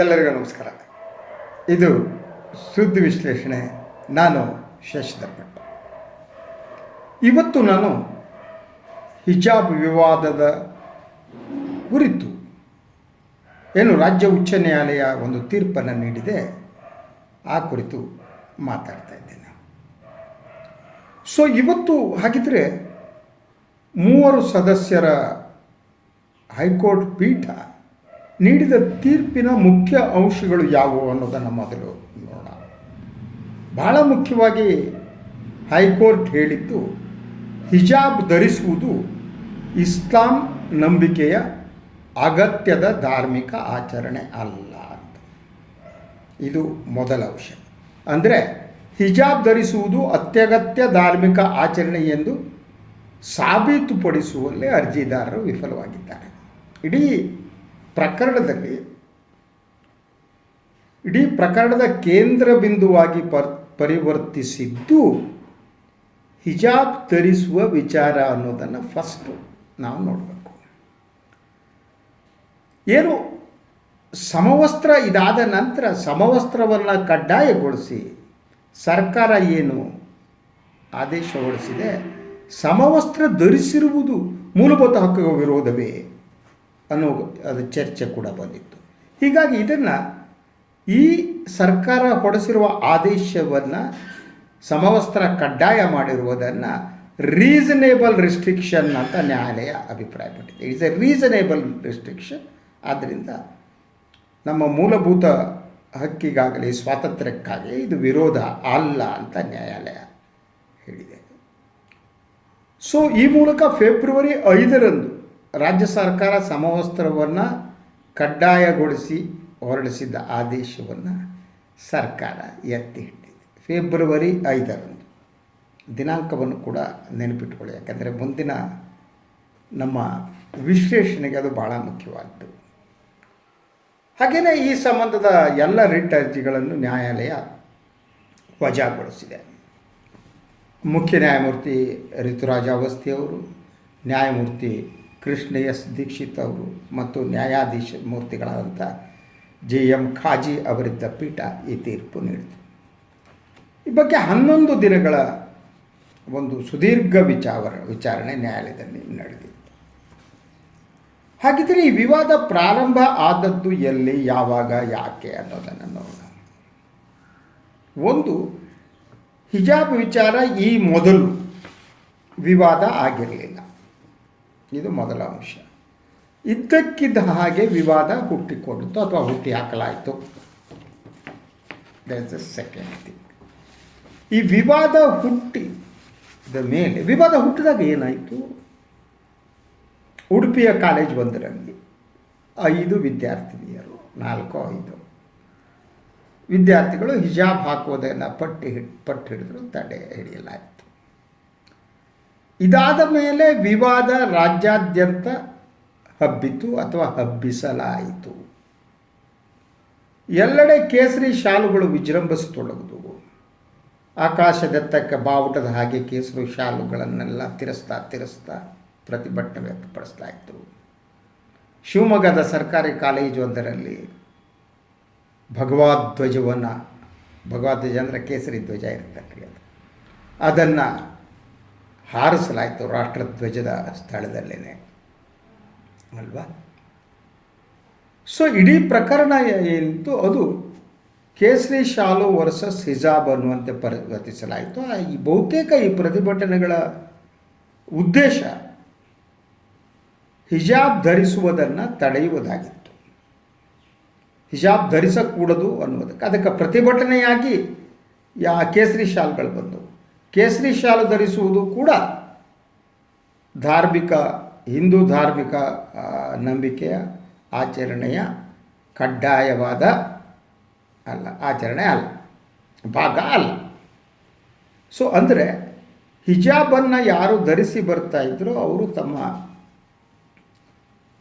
ಎಲ್ಲರಿಗೂ ನಮಸ್ಕಾರ. ಇದು ಸುದ್ದಿ ವಿಶ್ಲೇಷಣೆ. ನಾನು ಶಶಿಧರ್ ಭಟ್ ಇವತ್ತು ನಾನು ಹಿಜಾಬ್ ವಿವಾದದ ಕುರಿತು ಏನು ರಾಜ್ಯ ಉಚ್ಚ ನ್ಯಾಯಾಲಯ ಒಂದು ತೀರ್ಪನ್ನು ನೀಡಿದೆ, ಆ ಕುರಿತು ಮಾತಾಡ್ತಾ ಇದ್ದೇನೆ. ಸೊ ಇವತ್ತು ಹಾಗಿದ್ರೆ ಮೂವರು ಸದಸ್ಯರ ಹೈಕೋರ್ಟ್ ಪೀಠ ನೀಡಿದ ತೀರ್ಪಿನ ಮುಖ್ಯ ಅಂಶಗಳು ಯಾವುವು ಅನ್ನೋದನ್ನು ಮೊದಲು ನೋಡೋಣ. ಬಹಳ ಮುಖ್ಯವಾಗಿ ಹೈಕೋರ್ಟ್ ಹೇಳಿದ್ದು, ಹಿಜಾಬ್ ಧರಿಸುವುದು ಇಸ್ಲಾಂ ನಂಬಿಕೆಯ ಅಗತ್ಯದ ಧಾರ್ಮಿಕ ಆಚರಣೆ ಅಲ್ಲ ಅಂತ. ಇದು ಮೊದಲ ಅಂಶ. ಅಂದರೆ ಹಿಜಾಬ್ ಧರಿಸುವುದು ಅತ್ಯಗತ್ಯ ಧಾರ್ಮಿಕ ಆಚರಣೆ ಎಂದು ಸಾಬೀತುಪಡಿಸುವಲ್ಲಿ ಅರ್ಜಿದಾರರು ವಿಫಲವಾಗಿದ್ದಾರೆ. ಇಡೀ ಪ್ರಕರಣದಲ್ಲಿ ಇಡೀ ಪ್ರಕರಣದ ಕೇಂದ್ರ ಬಿಂದುವಾಗಿ ಪರ್, ಪರಿವರ್ತಿಸಿದ್ದು ಹಿಜಾಬ್ ಧರಿಸುವ ವಿಚಾರ ಅನ್ನೋದನ್ನು ಫಸ್ಟು ನಾವು ನೋಡಬೇಕು. ಏನು ಸಮವಸ್ತ್ರ ಇದಾದ ನಂತರ ಸಮವಸ್ತ್ರವನ್ನು ಕಡ್ಡಾಯಗೊಳಿಸಿ ಸರ್ಕಾರ ಏನು ಆದೇಶ ಹೊರಡಿಸಿದೆ, ಸಮವಸ್ತ್ರ ಧರಿಸಿರುವುದು ಮೂಲಭೂತ ಹಕ್ಕುಗಳ ವಿರೋಧವೇ? ಅನ್ನೋ ಅದು ಚರ್ಚೆ ಕೂಡ ಬಂದಿತ್ತು. ಹೀಗಾಗಿ ಇದನ್ನು ಈ ಸರ್ಕಾರ ಹೊಡೆಸಿರುವ ಆದೇಶವನ್ನು ಸಮವಸ್ತ್ರ ಕಡ್ಡಾಯ ಮಾಡಿರುವುದನ್ನು ರೀಸನೇಬಲ್ ರಿಸ್ಟ್ರಿಕ್ಷನ್ ಅಂತ ನ್ಯಾಯಾಲಯ ಅಭಿಪ್ರಾಯಪಟ್ಟಿದೆ. ಇಟ್ಸ್ ಎ ರೀಸನೇಬಲ್ ರಿಸ್ಟ್ರಿಕ್ಷನ್ ಆದ್ದರಿಂದ ನಮ್ಮ ಮೂಲಭೂತ ಹಕ್ಕಿಗಾಗಲಿ, ಸ್ವಾತಂತ್ರ್ಯಕ್ಕಾಗಲಿ ಇದು ವಿರೋಧ ಅಲ್ಲ ಅಂತ ನ್ಯಾಯಾಲಯ ಹೇಳಿದೆ. ಸೊ ಈ ಮೂಲಕ ಫೆಬ್ರವರಿ ಐದರಂದು ರಾಜ್ಯ ಸರ್ಕಾರ ಸಮವಸ್ತ್ರವನ್ನು ಕಡ್ಡಾಯಗೊಳಿಸಿ ಹೊರಡಿಸಿದ್ದ ಆದೇಶವನ್ನು ಸರ್ಕಾರ ಎತ್ತಿ ಫೆಬ್ರವರಿ ಐದರಂದು. ದಿನಾಂಕವನ್ನು ಕೂಡ ನೆನಪಿಟ್ಕೊಳ್ಳಿ. ಯಾಕಂದರೆ ಮುಂದಿನ ನಮ್ಮ ವಿಶ್ಲೇಷಣೆಗೆ ಅದು ಭಾಳ ಮುಖ್ಯವಾದ್ದು. ಹಾಗೆಯೇ ಈ ಸಂಬಂಧದ ಎಲ್ಲ ರಿಟ್ ಅರ್ಜಿಗಳನ್ನು ನ್ಯಾಯಾಲಯ ವಜಾಗೊಳಿಸಿದೆ. ಮುಖ್ಯ ನ್ಯಾಯಮೂರ್ತಿ ಋತುರಾಜ ಅವಸ್ಥಿಯವರು, ನ್ಯಾಯಮೂರ್ತಿ ಕೃಷ್ಣ ಎಸ್ ದೀಕ್ಷಿತ್ ಅವರು ಮತ್ತು ನ್ಯಾಯಾಧೀಶ ಮೂರ್ತಿಗಳಾದಂಥ ಜೆ ಎಂ ಖಾಜಿ ಅವರಿದ್ದ ಪೀಠ ಈ ತೀರ್ಪು ನೀಡಿತು. ಈ ಬಗ್ಗೆ ಹನ್ನೊಂದು ದಿನಗಳ ಒಂದು ಸುದೀರ್ಘ ವಿಚಾರ ವಿಚಾರಣೆ ನ್ಯಾಯಾಲಯದಲ್ಲಿ ನಡೆದಿತ್ತು. ಹಾಗಿದ್ರೆ ಈ ವಿವಾದ ಪ್ರಾರಂಭ ಆದದ್ದು ಎಲ್ಲಿ, ಯಾವಾಗ, ಯಾಕೆ ಅನ್ನೋದನ್ನು ನೋಡೋಣ. ಒಂದು, ಹಿಜಾಬ್ ವಿಚಾರ ಈ ಮೊದಲು ವಿವಾದ ಆಗಿರಲಿಲ್ಲ. ಇದು ಮೊದಲ ಅಂಶ. ಇದ್ದಕ್ಕಿದ್ದ ಹಾಗೆ ವಿವಾದ ಹುಟ್ಟಿಕೊಂಡಿತು ಅಥವಾ ಹುಟ್ಟಿ ಹಾಕಲಾಯಿತು. ದಟ್ಸ್ ದ ಸೆಕೆಂಡ್ ಥಿಂಗ್ ಈ ವಿವಾದ ಹುಟ್ಟಿದ ಮೇಲೆ, ವಿವಾದ ಹುಟ್ಟಿದಾಗ ಏನಾಯಿತು? ಉಡುಪಿಯ ಕಾಲೇಜ್ ಒಂದರಲ್ಲಿ ಐದು ವಿದ್ಯಾರ್ಥಿನಿಯರು, ನಾಲ್ಕು ಐದು. ವಿದ್ಯಾರ್ಥಿಗಳು ಹಿಜಾಬ್ ಹಾಕುವುದನ್ನು ಪಟ್ಟಿ ಹಿಡ್ ಪಟ್ಟು ಹಿಡಿದ್ರು, ತಡೆ ಹಿಡಿಯಲಾಯಿತು. ಇದಾದ ಮೇಲೆ ವಿವಾದ ರಾಜ್ಯಾದ್ಯಂತ ಹಬ್ಬಿತು ಅಥವಾ ಹಬ್ಬಿಸಲಾಯಿತು. ಎಲ್ಲೆಡೆ ಕೇಸರಿ ಶಾಲುಗಳು ವಿಜೃಂಭಿಸತೊಡಗಿದವು. ಆಕಾಶದೆತ್ತಕ್ಕೆ ಬಾವುಟದ ಹಾಗೆ ಕೇಸರಿ ಶಾಲುಗಳನ್ನೆಲ್ಲ ತಿರಸ್ತಾ ತಿರಸ್ತಾ ಪ್ರತಿಭಟನೆ ವ್ಯಕ್ತಪಡಿಸಲಾಯಿತು. ಶಿವಮೊಗ್ಗದ ಸರ್ಕಾರಿ ಕಾಲೇಜೊಂದರಲ್ಲಿ ಒಂದರಲ್ಲಿ ಧ್ವಜವನ್ನು ಭಗವದ್ ಧ್ವಜ ಅಂದರೆ ಕೇಸರಿ ಧ್ವಜ ಇರ್ತಕ್ಕಂಥ ಅದು ಅದನ್ನು ಹಾರಿಸಲಾಯಿತು ರಾಷ್ಟ್ರಧ್ವಜದ ಸ್ಥಳದಲ್ಲೇ ಅಲ್ವಾ? ಸೊ ಇಡೀ ಪ್ರಕರಣ ಏನಿತ್ತು ಅದು ಕೇಸರಿ ಶಾಲು ವರ್ಸಸ್ ಹಿಜಾಬ್ ಅನ್ನುವಂತೆ ಪರಿವರ್ತಿಸಲಾಯಿತು. ಈ ಬಹುತೇಕ ಈ ಪ್ರತಿಭಟನೆಗಳ ಉದ್ದೇಶ ಹಿಜಾಬ್ ಧರಿಸುವುದನ್ನು ತಡೆಯುವುದಾಗಿತ್ತು. ಹಿಜಾಬ್ ಧರಿಸಕೂಡದು ಅನ್ನುವುದಕ್ಕೆ. ಅದಕ್ಕೆ ಪ್ರತಿಭಟನೆಯಾಗಿ ಯಾ ಕೇಸರಿ ಶಾಲ್ಗಳು ಬಂದವು. ಕೇಸರಿ ಶಾಲು ಧರಿಸುವುದು ಕೂಡ ಧಾರ್ಮಿಕ, ಹಿಂದೂ ಧಾರ್ಮಿಕ ನಂಬಿಕೆಯ ಆಚರಣೆಯ ಕಡ್ಡಾಯವಾದ ಅಲ್ಲ, ಆಚರಣೆ ಅಲ್ಲ, ಭಾಗ ಅಲ್ಲ. ಸೊ ಅಂದರೆ ಹಿಜಾಬನ್ನು ಯಾರು ಧರಿಸಿ ಬರ್ತಾ ಇದ್ರೋ ಅವರು ತಮ್ಮ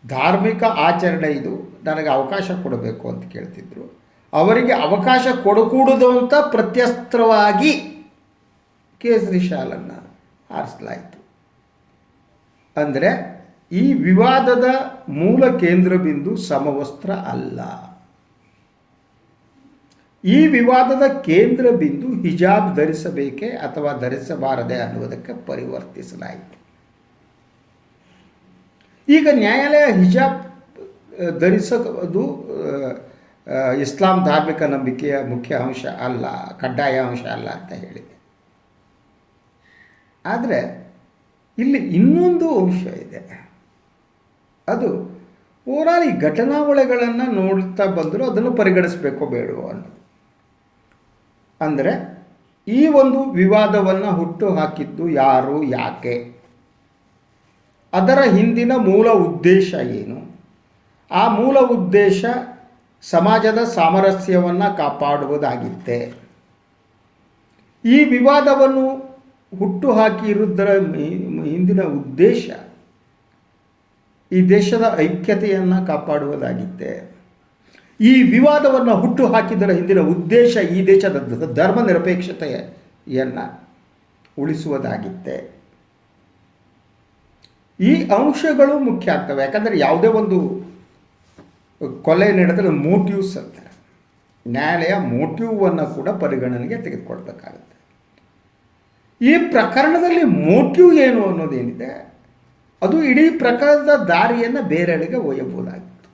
ಧಾರ್ಮಿಕ ಆಚರಣೆ ಇದು ನನಗೆ ಅವಕಾಶ ಕೊಡಬೇಕು ಅಂತ ಕೇಳ್ತಿದ್ರು. ಅವರಿಗೆ ಅವಕಾಶ ಕೊಡಕೂಡದು ಅಂತ ಪ್ರತ್ಯಸ್ತ್ರವಾಗಿ ಕೇಸರಿ ಶಾಲನ್ನು ಆರಿಸಲಾಯಿತು ಅಂದರೆ ಈ ವಿವಾದದ ಮೂಲ ಕೇಂದ್ರ ಬಿಂದು ಸಮವಸ್ತ್ರ ಅಲ್ಲ. ಈ ವಿವಾದದ ಕೇಂದ್ರ ಬಿಂದು ಹಿಜಾಬ್ ಧರಿಸಬೇಕೇ ಅಥವಾ ಧರಿಸಬಾರದೆ ಅನ್ನುವುದಕ್ಕೆ ಪರಿವರ್ತಿಸಲಾಯಿತು. ಈಗ ನ್ಯಾಯಾಲಯ ಹಿಜಾಬ್ ಧರಿಸುವುದು ಇಸ್ಲಾಂ ಧಾರ್ಮಿಕ ನಂಬಿಕೆಯ ಮುಖ್ಯ ಅಂಶ ಅಲ್ಲ, ಕಡ್ಡಾಯ ಅಂಶ ಅಲ್ಲ ಅಂತ ಹೇಳಿದೆ ಆದರೆ ಇಲ್ಲಿ ಇನ್ನೊಂದು ಅಂಶ ಇದೆ. ಅದು ಓವರಾಲ್ ಈ ಘಟನಾವಳಿಗಳನ್ನು ನೋಡ್ತಾ ಬಂದರೂ ಅದನ್ನು ಪರಿಗಣಿಸಬೇಕೋ ಬೇಡವೋ ಅನ್ನೋದು. ಅಂದರೆ ಈ ಒಂದು ವಿವಾದವನ್ನು ಹುಟ್ಟು ಹಾಕಿದ್ದು ಯಾರು, ಯಾಕೆ? ಅದರ ಹಿಂದಿನ ಮೂಲ ಉದ್ದೇಶ ಏನು? ಆ ಮೂಲ ಉದ್ದೇಶ ಸಮಾಜದ ಸಾಮರಸ್ಯವನ್ನು ಕಾಪಾಡುವುದಾಗಿತ್ತೆ. ಈ ವಿವಾದವನ್ನು ಹುಟ್ಟು ಹಾಕಿರುವುದರ ಇರುವುದರ ಹಿಂದಿನ ಉದ್ದೇಶ ಈ ದೇಶದ ಐಕ್ಯತೆಯನ್ನು ಕಾಪಾಡುವುದಾಗಿತ್ತೆ. ಈ ವಿವಾದವನ್ನು ಹುಟ್ಟು ಹಾಕಿದರ ಹಿಂದಿನ ಉದ್ದೇಶ ಈ ದೇಶದ ಧರ್ಮ ನಿರಪೇಕ್ಷತೆಯನ್ನು ಉಳಿಸುವುದಾಗಿತ್ತೆ. ಈ ಅಂಶಗಳು ಮುಖ್ಯ ಆಗ್ತವೆ. ಯಾಕಂದರೆ ಯಾವುದೇ ಒಂದು ಕೊಲೆ ನಡೆದರೆ ಮೋಟಿವ್ಸ್ ಅಂತಾರೆ. ನ್ಯಾಯಾಲಯ ಮೋಟಿವನ್ನು ಕೂಡ ಪರಿಗಣನೆಗೆ ತೆಗೆದುಕೊಳ್ಬೇಕಾಗುತ್ತೆ. ಈ ಪ್ರಕರಣದಲ್ಲಿ ಮೋಟಿವ್ ಏನು ಅನ್ನೋದೇನಿದೆ, ಅದು ಇಡೀ ಪ್ರಕರಣದ ದಾರಿಯನ್ನು ಬೇರೆಡೆಗೆ ಒಯ್ಯಬಹುದಾಗಿತ್ತು.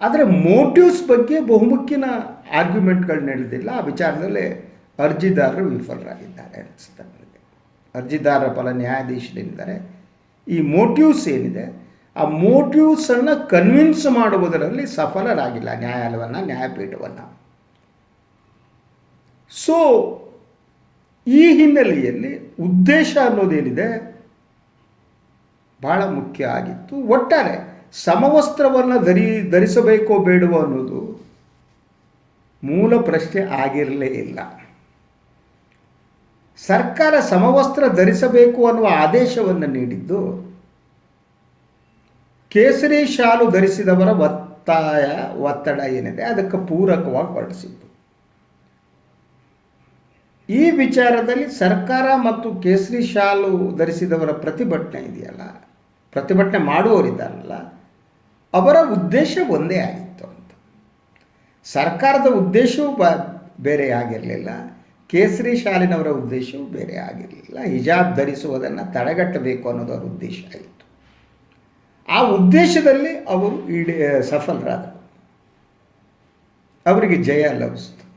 ಆದರೆ ಮೋಟಿವ್ಸ್ ಬಗ್ಗೆ ಬಹುಮುಖ್ಯನ ಆರ್ಗ್ಯುಮೆಂಟ್ಗಳು ನಡೆದಿಲ್ಲ. ಆ ವಿಚಾರದಲ್ಲಿ ಅರ್ಜಿದಾರರು ವಿಫಲರಾಗಿದ್ದಾರೆ ಅನಿಸುತ್ತೆ ನನಗೆ. ಅರ್ಜಿದಾರರ ಫಲ ನ್ಯಾಯಾಧೀಶರಿದ್ದಾರೆ. ಈ ಮೋಟಿವ್ಸ್ ಏನಿದೆ, ಆ ಮೋಟಿವ್ಸನ್ನು ಕನ್ವಿನ್ಸ್ ಮಾಡುವುದರಲ್ಲಿ ಸಫಲರಾಗಿಲ್ಲ ನ್ಯಾಯಾಲಯವನ್ನು, ನ್ಯಾಯಪೀಠವನ್ನು. ಸೊ ಈ ಹಿನ್ನೆಲೆಯಲ್ಲಿ ಉದ್ದೇಶ ಅನ್ನೋದೇನಿದೆ? ಬಹಳ ಮುಖ್ಯ ಆಗಿತ್ತು. ಒಟ್ಟಾರೆ ಸಮವಸ್ತ್ರವನ್ನು ಧರಿ, ಧರಿಸಬೇಕೋ ಬೇಡವೋ ಅನ್ನೋದು ಮೂಲ ಪ್ರಶ್ನೆ ಆಗಿರಲೇ ಇಲ್ಲ. ಸರ್ಕಾರ ಸಮವಸ್ತ್ರ ಧರಿಸಬೇಕು ಅನ್ನುವ ಆದೇಶವನ್ನು ನೀಡಿದ್ದು ಕೇಸರಿ ಶಾಲು ಧರಿಸಿದವರ ಒತ್ತಾಯ, ಒತ್ತಡ ಏನಿದೆ, ಅದಕ್ಕೆ ಪೂರಕವಾಗಿ ಹೊರಡಿಸಿದ್ದು ಈ ವಿಚಾರದಲ್ಲಿ ಸರ್ಕಾರ ಮತ್ತು ಕೇಸರಿ ಶಾಲು ಧರಿಸಿದವರ ಪ್ರತಿಭಟನೆ ಇದೆಯಲ್ಲ? ಪ್ರತಿಭಟನೆ ಮಾಡುವವರಿದ್ದಾರಲ್ಲ ಅವರ ಉದ್ದೇಶ ಒಂದೇ ಆಗಿತ್ತು ಅಂತ. ಸರ್ಕಾರದ ಉದ್ದೇಶವೂ ಬ, ಬೇರೆ ಆಗಿರಲಿಲ್ಲ. ಕೇಸರಿ ಶಾಲಿನವರ ಉದ್ದೇಶವೂ ಬೇರೆ ಆಗಿರಲಿಲ್ಲ. ಹಿಜಾಬ್ ಧರಿಸುವುದನ್ನು ತಡೆಗಟ್ಟಬೇಕು ಅನ್ನೋದು ಅವರ ಉದ್ದೇಶ ಆಗಿತ್ತು ಆ ಉದ್ದೇಶದಲ್ಲಿ ಅವರು ಈಡೇ, ಸಫಲರಾದರು. ಅವರಿಗೆ ಜಯ ಲಭಿಸಿತು.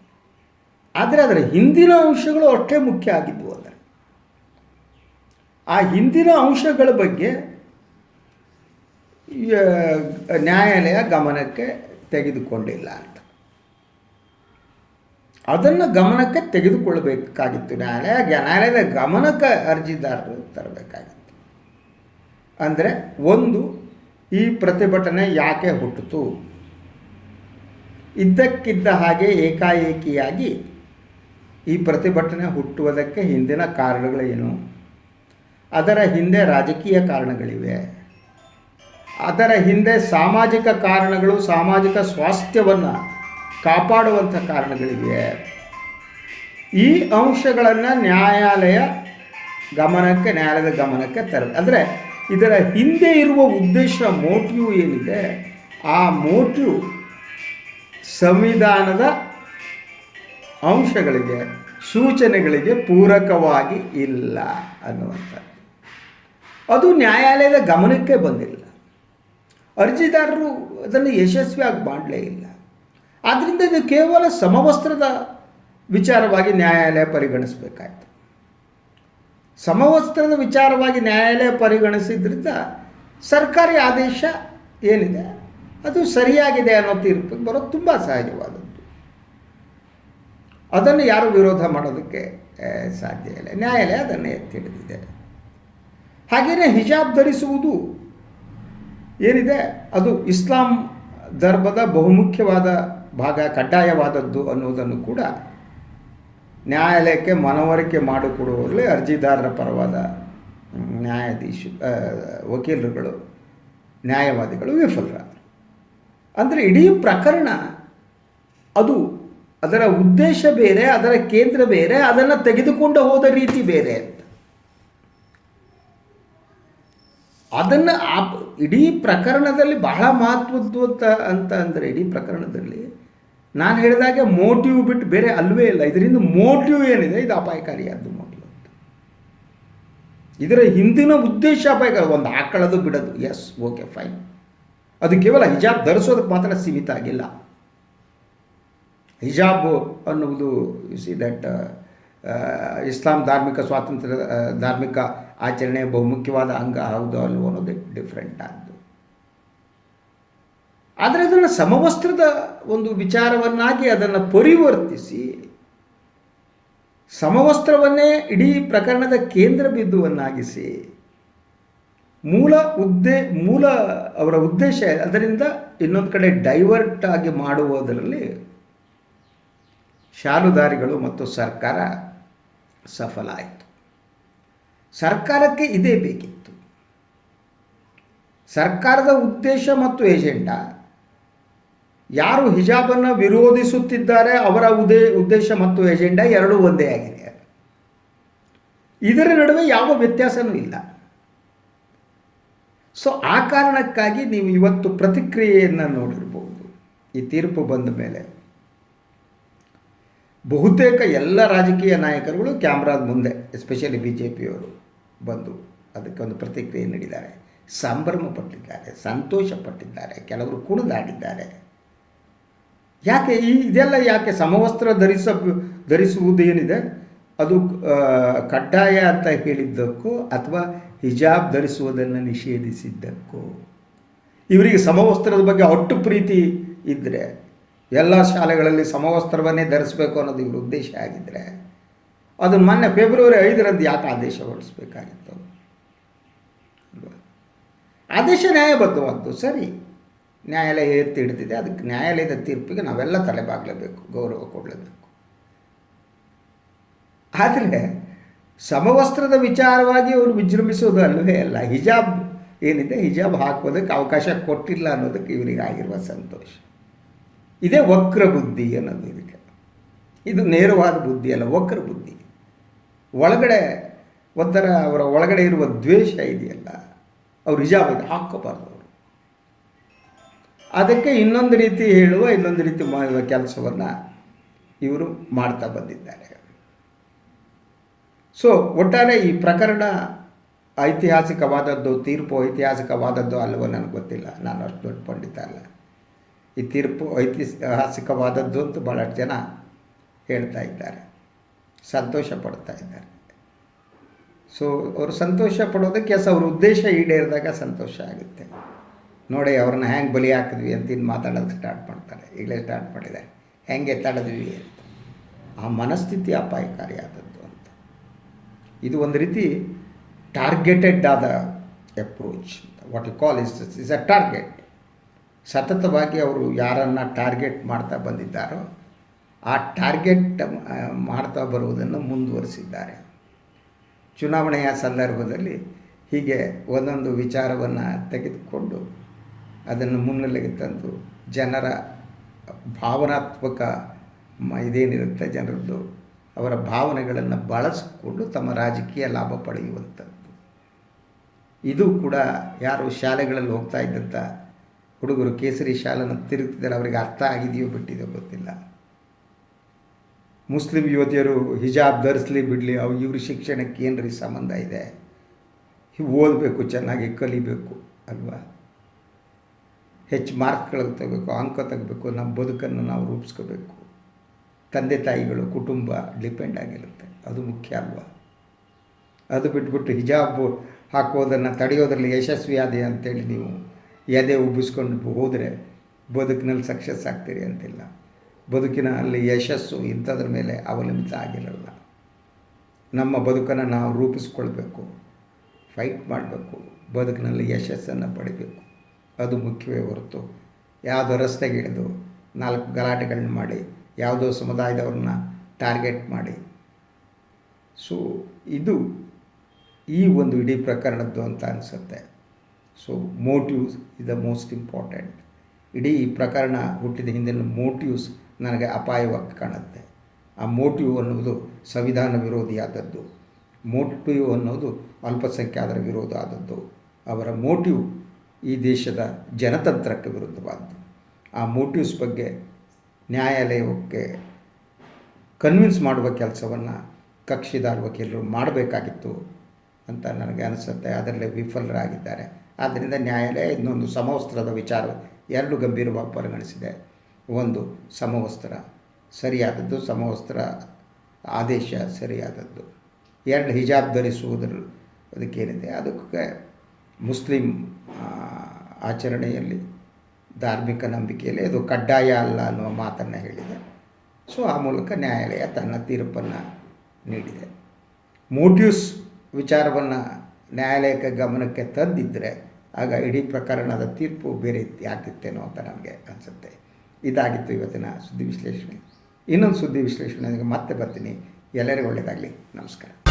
ಆದರೆ ಅದರ ಹಿಂದಿನ ಅಂಶಗಳು ಅಷ್ಟೇ ಮುಖ್ಯ ಆಗಿದ್ವು ಅಂದರೆ. ಆ ಹಿಂದಿನ ಅಂಶಗಳ ಬಗ್ಗೆ ನ್ಯಾಯಾಲಯ ಗಮನಕ್ಕೆ ತೆಗೆದುಕೊಂಡಿಲ್ಲ ಅಂತ. ಅದನ್ನು ಗಮನಕ್ಕೆ ತೆಗೆದುಕೊಳ್ಳಬೇಕಾಗಿತ್ತು. ನ್ಯಾಯಾಲಯ, ನ್ಯಾಯಾಲಯದ ಗಮನಕ್ಕೆ ಅರ್ಜಿದಾರರು ತರಬೇಕಾಗಿತ್ತು. ಅಂದರೆ ಒಂದು, ಈ ಪ್ರತಿಭಟನೆ ಯಾಕೆ ಹುಟ್ಟಿತು ಇದ್ದಕ್ಕಿದ್ದ ಹಾಗೆ ಏಕಾಏಕಿಯಾಗಿ ಈ ಪ್ರತಿಭಟನೆ ಹುಟ್ಟುವುದಕ್ಕೆ ಹಿಂದಿನ ಕಾರಣಗಳೇನು? ಅದರ ಹಿಂದೆ ರಾಜಕೀಯ ಕಾರಣಗಳಿವೆ. ಅದರ ಹಿಂದೆ ಸಾಮಾಜಿಕ ಕಾರಣಗಳು, ಸಾಮಾಜಿಕ ಸ್ವಾಸ್ಥ್ಯವನ್ನು ಕಾಪಾಡುವಂಥ ಕಾರಣಗಳಿವೆ. ಈ ಅಂಶಗಳನ್ನು ನ್ಯಾಯಾಲಯ ಗಮನಕ್ಕೆ, ನ್ಯಾಯಾಲಯದ ಗಮನಕ್ಕೆ ತರ ಅಂದರೆ ಇದರ ಹಿಂದೆ ಇರುವ ಉದ್ದೇಶ, ಮೋಟಿವ್ ಏನಿದೆ? ಆ ಮೋಟಿವ್ ಸಂವಿಧಾನದ ಅಂಶಗಳಿಗೆ, ಸೂಚನೆಗಳಿಗೆ ಪೂರಕವಾಗಿ ಇಲ್ಲ ಅನ್ನುವಂಥದ್ದು. ಅದು ನ್ಯಾಯಾಲಯದ ಗಮನಕ್ಕೆ ಬಂದಿಲ್ಲ. ಅರ್ಜಿದಾರರು ಅದನ್ನು ಯಶಸ್ವಿಯಾಗಿ ಮಾಡಲೇ ಇಲ್ಲ. ಆದ್ದರಿಂದ ಇದು ಕೇವಲ ಸಮವಸ್ತ್ರದ ವಿಚಾರವಾಗಿ ನ್ಯಾಯಾಲಯ ಪರಿಗಣಿಸಬೇಕಾಯಿತು. ಸಮವಸ್ತ್ರದ ವಿಚಾರವಾಗಿ ನ್ಯಾಯಾಲಯ ಪರಿಗಣಿಸಿದ್ರಿಂದ ಸರ್ಕಾರಿ ಆದೇಶ ಏನಿದೆ, ಅದು ಸರಿಯಾಗಿದೆ ಅನ್ನೋ ತೀರ್ಪಿಗೆ ಬರೋದು ತುಂಬ ಸಹಜವಾದದ್ದು. ಅದನ್ನು ಯಾರು ವಿರೋಧ ಮಾಡೋದಕ್ಕೆ ಸಾಧ್ಯ ಇಲ್ಲ. ನ್ಯಾಯಾಲಯ ಅದನ್ನು ಎತ್ತಿ ಹಿಡಿದಿದೆ ಹಾಗೆಯೇ ಹಿಜಾಬ್ ಧರಿಸುವುದು ಏನಿದೆ? ಅದು ಇಸ್ಲಾಂ ಧರ್ಮದ ಬಹುಮುಖ್ಯವಾದ ಭಾಗ, ಕಡ್ಡಾಯವಾದದ್ದು ಅನ್ನುವುದನ್ನು ಕೂಡ ನ್ಯಾಯಾಲಯಕ್ಕೆ ಮನವರಿಕೆ ಮಾಡಿಕೊಡುವಲ್ಲಿ ಅರ್ಜಿದಾರರ ಪರವಾದ ನ್ಯಾಯಾಧೀಶ ವಕೀಲರುಗಳು, ನ್ಯಾಯವಾದಿಗಳು ವಿಫಲರಾದರು ಅಂದರೆ ಇಡೀ ಪ್ರಕರಣ ಅದು ಅದರ ಉದ್ದೇಶ ಬೇರೆ, ಅದರ ಕೇಂದ್ರ ಬೇರೆ, ಅದನ್ನು ತೆಗೆದುಕೊಂಡು ಹೋದ ರೀತಿ ಬೇರೆ. ಅಂತ ಅದನ್ನು ಆ ಇಡೀ ಪ್ರಕರಣದಲ್ಲಿ ಬಹಳ ಮಹತ್ವದ್ದು ಅಂತ ಅಂತ ಅಂದರೆ ಇಡೀ ಪ್ರಕರಣದಲ್ಲಿ ನಾನು ಹೇಳಿದಾಗೆ ಮೋಟಿವ್ ಬಿಟ್ಟು ಬೇರೆ ಅಲ್ವೇ ಇಲ್ಲ. ಇದರಿಂದ ಮೋಟಿವ್ ಏನಿದೆ? ಇದು ಅಪಾಯಕಾರಿಯಾದ್ದು ಮೋಟಿವ್ ಅಂತ. ಇದರ ಹಿಂದಿನ ಉದ್ದೇಶ ಅಪಾಯಕಾರಿ, ಒಂದು ಹಾಕೊಳ್ಳೋದು ಬಿಡೋದು. ಎಸ್ ಓಕೆ ಫೈನ್ ಅದು ಕೇವಲ ಹಿಜಾಬ್ ಧರಿಸೋದಕ್ಕೆ ಮಾತ್ರ ಸೀಮಿತ ಆಗಿಲ್ಲ. ಹಿಜಾಬ್ ಅನ್ನುವುದು ಸಿ ದಟ್ ಇಸ್ಲಾಂ ಧಾರ್ಮಿಕ ಸ್ವಾತಂತ್ರ್ಯ ಧಾರ್ಮಿಕ ಆಚರಣೆ ಬಹುಮುಖ್ಯವಾದ ಅಂಗ ಹೌದು ಅಲ್ವೋ ಅನ್ನೋದು ಡಿಫ್ರೆಂಟ್ ಆದ್ದು. ಆದರೆ ಅದನ್ನು ಸಮವಸ್ತ್ರದ ಒಂದು ವಿಚಾರವನ್ನಾಗಿ ಅದನ್ನು ಪರಿವರ್ತಿಸಿ, ಸಮವಸ್ತ್ರವನ್ನೇ ಇಡೀ ಪ್ರಕರಣದ ಕೇಂದ್ರ ಬಿಂದುವನ್ನಾಗಿಸಿ, ಮೂಲ ಉದ್ದೇ, ಮೂಲ ಅವರ ಉದ್ದೇಶ ಅದರಿಂದ ಇನ್ನೊಂದು ಕಡೆ ಡೈವರ್ಟ್ ಆಗಿ ಮಾಡುವುದರಲ್ಲಿ ಶಾಲುದಾರಿಗಳು ಮತ್ತು ಸರ್ಕಾರ ಸಫಲ ಆಯಿತು. ಸರ್ಕಾರಕ್ಕೆ ಇದೇ ಬೇಕಿತ್ತು. ಸರ್ಕಾರದ ಉದ್ದೇಶ ಮತ್ತು ಏಜೆಂಡಾ, ಯಾರು ಹಿಜಾಬನ್ನು ವಿರೋಧಿಸುತ್ತಿದ್ದಾರೆ ಅವರ ಉದೇ, ಉದ್ದೇಶ ಮತ್ತು ಏಜೆಂಡಾ ಎರಡೂ ಒಂದೇ ಆಗಿದೆ. ಇದರ ನಡುವೆ ಯಾವ ವ್ಯತ್ಯಾಸವೂ ಇಲ್ಲ. ಸೊ, ಆ ಕಾರಣಕ್ಕಾಗಿ ನೀವು ಇವತ್ತು ಪ್ರತಿಕ್ರಿಯೆಯನ್ನು ನೋಡಿರ್ಬೋದು. ಈ ತೀರ್ಪು ಬಂದ ಮೇಲೆ ಬಹುತೇಕ ಎಲ್ಲ ರಾಜಕೀಯ ನಾಯಕರುಗಳು ಕ್ಯಾಮ್ರಾದ ಮುಂದೆ ಎಸ್ಪೆಷಲಿ ಬಿ ಜೆ ಪಿಯವರು ಬಂದು ಅದಕ್ಕೆ ಒಂದು ಪ್ರತಿಕ್ರಿಯೆ ನೀಡಿದ್ದಾರೆ. ಸಂಭ್ರಮ ಪಟ್ಟಿದ್ದಾರೆ ಸಂತೋಷ ಪಟ್ಟಿದ್ದಾರೆ, ಕೆಲವರು ಕುಣಿದಾಡಿದ್ದಾರೆ. ಯಾಕೆ ಈ ಇದೆಲ್ಲ ಯಾಕೆ ಸಮವಸ್ತ್ರ ಧರಿಸ, ಧರಿಸುವುದೇನಿದೆ? ಅದು ಕಡ್ಡಾಯ ಅಂತ ಹೇಳಿದ್ದಕ್ಕೂ ಅಥವಾ ಹಿಜಾಬ್ ಧರಿಸುವುದನ್ನು ನಿಷೇಧಿಸಿದ್ದಕ್ಕೂ? ಇವರಿಗೆ ಸಮವಸ್ತ್ರದ ಬಗ್ಗೆ ಅಟ್ಟು ಪ್ರೀತಿ ಇದ್ದರೆ ಎಲ್ಲ ಶಾಲೆಗಳಲ್ಲಿ ಸಮವಸ್ತ್ರವನ್ನೇ ಧರಿಸಬೇಕು ಅನ್ನೋದು ಇವ್ರ ಉದ್ದೇಶ ಆಗಿದ್ದರೆ ಅದು ಮೊನ್ನೆ ಫೆಬ್ರವರಿ ಐದರಂದು ಯಾಕೆ ಆದೇಶ ಹೊರಡಿಸ್ಬೇಕಾಗಿತ್ತು? ಆದೇಶ ನ್ಯಾಯಬದ್ಧವಾದ್ದು ಸರಿ. ನ್ಯಾಯಾಲಯ ಎತ್ತಿ ಹಿಡಿದಿದೆ, ಅದಕ್ಕೆ ನ್ಯಾಯಾಲಯದ ತೀರ್ಪಿಗೆ ನಾವೆಲ್ಲ ತಲೆಬಾಗಲೇಬೇಕು, ಗೌರವ ಕೊಡಲೇಬೇಕು. ಆದರೆ ಸಮವಸ್ತ್ರದ ವಿಚಾರವಾಗಿ ಅವರು ವಿಜೃಂಭಿಸೋದು ಅಲ್ಲವೇ ಅಲ್ಲ, ಹಿಜಾಬ್ ಏನಿದೆ, ಹಿಜಾಬ್ ಹಾಕೋದಕ್ಕೆ ಅವಕಾಶ ಕೊಟ್ಟಿಲ್ಲ ಅನ್ನೋದಕ್ಕೆ ಇವರಿಗೆ ಆಗಿರುವ ಸಂತೋಷ. ಇದೇ ವಕ್ರ ಬುದ್ಧಿ ಅನ್ನೋದು ಇದಕ್ಕೆ. ಇದು ನೇರವಾದ ಬುದ್ಧಿ ಅಲ್ಲ, ವಕ್ರ ಬುದ್ಧಿ. ಒಳಗಡೆ ಒಂಥರ ಅವರ ಒಳಗಡೆ ಇರುವ ದ್ವೇಷ ಇದೆಯಲ್ಲ, ಅವ್ರು ಹಿಜಾಬ್ ಹಾಕೋಬಾರ್ದು ಅವರು. ಅದಕ್ಕೆ ಇನ್ನೊಂದು ರೀತಿ ಹೇಳುವ, ಇನ್ನೊಂದು ರೀತಿ ಮಾಡುವ ಕೆಲಸವನ್ನು ಇವರು ಮಾಡ್ತಾ ಬಂದಿದ್ದಾರೆ. ಸೊ ಒಟ್ಟಾರೆ ಈ ಪ್ರಕರಣ ಐತಿಹಾಸಿಕವಾದದ್ದು, ತೀರ್ಪು ಐತಿಹಾಸಿಕವಾದದ್ದು ಅಲ್ಲವೋ ನನಗೆ ಗೊತ್ತಿಲ್ಲ. ನಾನು ಅಷ್ಟು ದೊಡ್ಡ ಪಂಡಿತ ಅಲ್ಲ. ಈ ತೀರ್ಪು ಐತಿಹಾಸಿಕವಾದದ್ದು ಅಂತ ಭಾಳಷ್ಟು ಜನ ಹೇಳ್ತಾ ಇದ್ದಾರೆ. ಸಂತೋಷ ಪಡ್ತಾ ಇದ್ದಾರೆ. ಸೊ ಅವರು ಸಂತೋಷ ಪಡೋದಕ್ಕೆ ಎಸ್ ಅವ್ರ ಉದ್ದೇಶ ಈಡೇರಿದಾಗ ಸಂತೋಷ ಆಗುತ್ತೆ. ನೋಡಿ, ಅವ್ರನ್ನ ಹ್ಯಾಂಗೆ ಬಲಿ ಹಾಕಿದ್ವಿ ಅಂತ ಇನ್ನು ಮಾತಾಡೋದಕ್ಕೆ ಸ್ಟಾರ್ಟ್ ಮಾಡ್ತಾರೆ. ಈಗಲೇ ಸ್ಟಾರ್ಟ್ ಮಾಡಿದ್ದಾರೆ. ಹೆಂಗೆ ತಡೆದ್ವಿ ಅಂತ. ಆ ಮನಸ್ಥಿತಿ ಅಪಾಯಕಾರಿಯಾದದ್ದು ಅಂತ. ಇದು ಒಂದು ರೀತಿ ಟಾರ್ಗೆಟೆಡ್ ಆದ approach what you call is is a target ಸತತವಾಗಿ ಅವರು ಯಾರನ್ನು ಟಾರ್ಗೆಟ್ ಮಾಡ್ತಾ ಬಂದಿದ್ದಾರೋ ಆ ಟಾರ್ಗೆಟ್ ಮಾಡ್ತಾ ಬರುವುದನ್ನು ಮುಂದುವರಿಸಿದ್ದಾರೆ. ಚುನಾವಣೆಯ ಸಂದರ್ಭದಲ್ಲಿ ಹೀಗೆ ಒಂದೊಂದು ವಿಚಾರವನ್ನು ತೆಗೆದುಕೊಂಡು ಅದನ್ನು ಮುನ್ನೆಲೆಗೆ ತಂದು ಜನರ ಭಾವನಾತ್ಮಕ ಇದೇನಿರುತ್ತೆ ಜನರದ್ದು, ಅವರ ಭಾವನೆಗಳನ್ನು ಬಳಸಿಕೊಂಡು ತಮ್ಮ ರಾಜಕೀಯ ಲಾಭ ಪಡೆಯುವಂಥದ್ದು. ಇದು ಕೂಡ ಯಾರು ಶಾಲೆಗಳಲ್ಲಿ ಹೋಗ್ತಾ ಇದ್ದಂಥ ಹುಡುಗರು ಕೇಸರಿ ಶಾಲನ್ನು ತಿರುಗ್ತಿದ್ದಾರೆ, ಅವರಿಗೆ ಅರ್ಥ ಆಗಿದೆಯೋ ಬಿಟ್ಟಿದೆಯೋ ಗೊತ್ತಿಲ್ಲ. ಮುಸ್ಲಿಂ ಯುವತಿಯರು ಹಿಜಾಬ್ ಧರಿಸ್ಲಿ ಬಿಡಲಿ, ಅವು ಇವ್ರ ಶಿಕ್ಷಣಕ್ಕೆ ಏನ್ರಿ ಸಂಬಂಧ ಇದೆ? ಓದಬೇಕು, ಚೆನ್ನಾಗಿ ಕಲಿಬೇಕು ಅಲ್ವಾ? ಹೆಚ್ಚು ಮಾರ್ಕ್ಗಳು ತಗೋಬೇಕು, ಅಂಕ ತೆಗಬೇಕು, ನಮ್ಮ ಬದುಕನ್ನು ನಾವು ರೂಪಿಸ್ಕೋಬೇಕು. ತಂದೆ ತಾಯಿಗಳು, ಕುಟುಂಬ ಡಿಪೆಂಡ್ ಆಗಿರುತ್ತೆ, ಅದು ಮುಖ್ಯ ಅಲ್ವಾ? ಅದು ಬಿಟ್ಬಿಟ್ಟು ಹಿಜಾಬ್ ಹಾಕೋದನ್ನು ತಡೆಯೋದ್ರಲ್ಲಿ ಯಶಸ್ವಿಯಾದೆ ಅಂತೇಳಿ ನೀವು ಎದೆ ಉಬ್ಬಿಸ್ಕೊಂಡು ಹೋದರೆ ಬದುಕಿನಲ್ಲಿ ಸಕ್ಸಸ್ ಆಗ್ತೀರಿ ಅಂತಿಲ್ಲ. ಬದುಕಿನ ಅಲ್ಲಿ ಯಶಸ್ಸು ಇಂಥದ್ರ ಮೇಲೆ ಅವಲಂಬಿತ ಆಗಿರಲ್ಲ. ನಮ್ಮ ಬದುಕನ್ನು ನಾವು ರೂಪಿಸ್ಕೊಳ್ಬೇಕು ಫೈಟ್ ಮಾಡಬೇಕು, ಬದುಕಿನಲ್ಲಿ ಯಶಸ್ಸನ್ನು ಪಡಿಬೇಕು. ಅದು ಮುಖ್ಯವೇ ಹೊರತು ಯಾವುದೋ ರಸ್ತೆಗೆ ಇಳಿದು ನಾಲ್ಕು ಗಲಾಟೆಗಳನ್ನ ಮಾಡಿ, ಯಾವುದೋ ಸಮುದಾಯದವ್ರನ್ನ ಟಾರ್ಗೆಟ್ ಮಾಡಿ. ಸೊ ಇದು ಈ ಒಂದು ಇಡೀ ಪ್ರಕರಣದ್ದು ಅಂತ ಅನಿಸುತ್ತೆ. So motives is the most important ಇಡೀ ಪ್ರಕರಣ ಹುಟ್ಟಿದ ಹಿಂದಿನ ಮೋಟಿವ್ಸ್ ನನಗೆ ಅಪಾಯವಾಗಿ ಕಾಣುತ್ತೆ. ಆ ಮೋಟಿವ್ ಅನ್ನುವುದು ಸಂವಿಧಾನ ವಿರೋಧಿಯಾದದ್ದು. ಮೋಟಿವ್ ಅನ್ನೋದು ಅಲ್ಪಸಂಖ್ಯಾತರ ವಿರೋಧ ಆದದ್ದು. ಅವರ ಮೋಟಿವ್ ಈ ದೇಶದ ಜನತಂತ್ರಕ್ಕೆ ವಿರುದ್ಧವಾದ್ದು. ಆ ಮೋಟಿವ್ಸ್ ಬಗ್ಗೆ ನ್ಯಾಯಾಲಯಕ್ಕೆ ಕನ್ವಿನ್ಸ್ ಮಾಡುವ ಕೆಲಸವನ್ನು ಕಕ್ಷಿದಾರ ವಕೀಲರು ಮಾಡಬೇಕಾಗಿತ್ತು ಅಂತ ನನಗೆ ಅನಿಸುತ್ತೆ. ಅದರಲ್ಲೇ ವಿಫಲರಾಗಿದ್ದಾರೆ. ಆದ್ದರಿಂದ ನ್ಯಾಯಾಲಯ ಇನ್ನೊಂದು ಸಮವಸ್ತ್ರದ ವಿಚಾರ ಎರಡು ಗಂಭೀರವಾಗಿ ಪರಿಗಣಿಸಿದೆ. ಒಂದು, ಸಮವಸ್ತ್ರ ಸರಿಯಾದದ್ದು, ಸಮವಸ್ತ್ರ ಆದೇಶ ಸರಿಯಾದದ್ದು. ಎರಡು, ಹಿಜಾಬ್ ಧರಿಸುವುದರ ಅದಕ್ಕೇನಿದೆ ಅದಕ್ಕೆ ಮುಸ್ಲಿಂ ಆಚರಣೆಯಲ್ಲಿ ಧಾರ್ಮಿಕ ನಂಬಿಕೆಯಲ್ಲಿ ಅದು ಕಡ್ಡಾಯ ಅಲ್ಲ ಅನ್ನುವ ಮಾತನ್ನು ಹೇಳಿದೆ. ಸೊ, ಆ ಮೂಲಕ ನ್ಯಾಯಾಲಯ ತನ್ನ ತೀರ್ಪನ್ನು ನೀಡಿದೆ. ಮೋಟ್ಯೂಸ್ ವಿಚಾರವನ್ನು ನ್ಯಾಯಾಲಯಕ್ಕೆ ಗಮನಕ್ಕೆ ತಂದಿದ್ದರೆ ಆಗ ಇಡೀ ಪ್ರಕರಣದ ತೀರ್ಪು ಬೇರೆ ರೀತಿ ಆಗ್ತಿತ್ತೇನೋ ಅಂತ ನನಗೆ ಅನಿಸುತ್ತೆ. ಇದಾಗಿತ್ತು ಇವತ್ತಿನ ಸುದ್ದಿ ವಿಶ್ಲೇಷಣೆ. ಇನ್ನೊಂದು ಸುದ್ದಿ ವಿಶ್ಲೇಷಣೆಗೆ ಮತ್ತೆ ಬರ್ತೀನಿ. ಎಲ್ಲರಿಗೂ ಒಳ್ಳೆಯದಾಗಲಿ ನಮಸ್ಕಾರ.